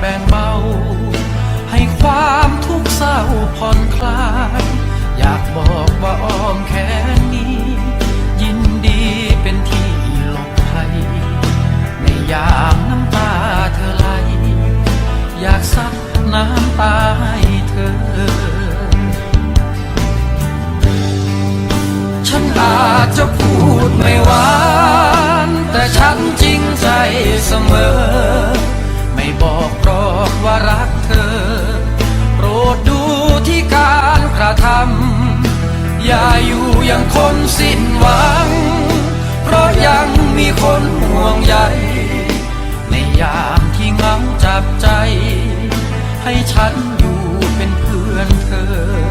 แบ่งเบา ให้ความทุกข์เศร้าผ่อนคลาย อยากบอกว่าอ้อมแขนนี้ ยินดีเป็นที่หลบภัย ในยามน้ำตาเธอไหล อยากซักน้ำตาให้เธอ ฉันอาจจะพูดไม่หวาน แต่ฉันจริงใจเสมอ ว่ารักเธอ โปรดดูที่การกระทำอย่าอยู่อย่างคนสิ้นหวัง เพราะยังมีคนห่วงใยในยามที่เหงาจับใจ ให้ฉันอยู่เป็นเพื่อนเธอ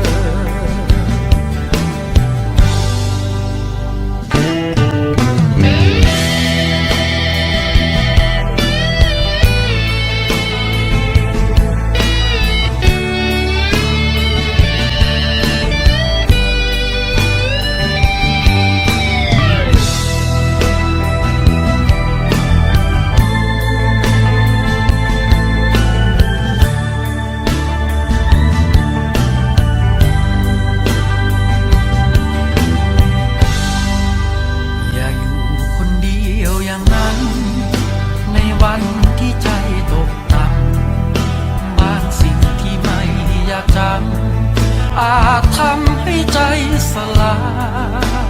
อาจทำให้ใจสลาย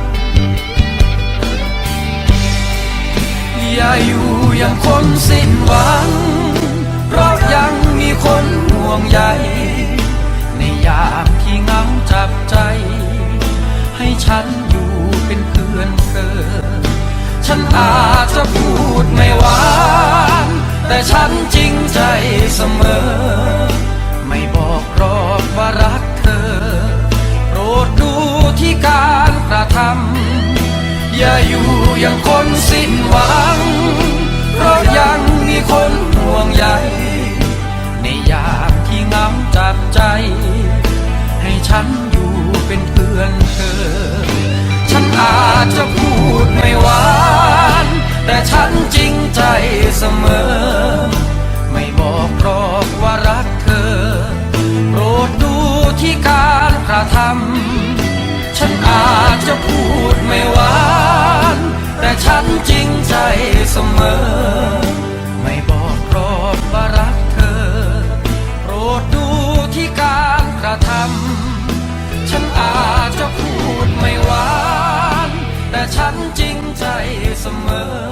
อย่าอยู่อย่างคนสิ้นหวัง เพราะยังมีคนห่วงใยในยามที่เงาจับใจ ให้ฉันอยู่เป็นเพื่อนเธอ ฉันอาจจะพูดไม่หวาน แต่ฉันจริงใจเสมอ อย่าอยู่อย่างคนสิ้นหวัง เพราะยังมีคนห่วงใยในยามที่เงาจับใจ ให้ฉันอยู่เป็นเพื่อนเธอ ฉันอาจจะพูดไม่หวาน แต่ฉันจริงใจเสมอ ไม่บอกหรอการกระทำฉันอาจจะพูดไม่หวาน ฉันจริงใจเสมอ ไม่บอกรอบว่ารักเธอโรดูที่การกระทำฉันอาจจะพูดไม่หวาน แต่ฉันจริงใจเสมอ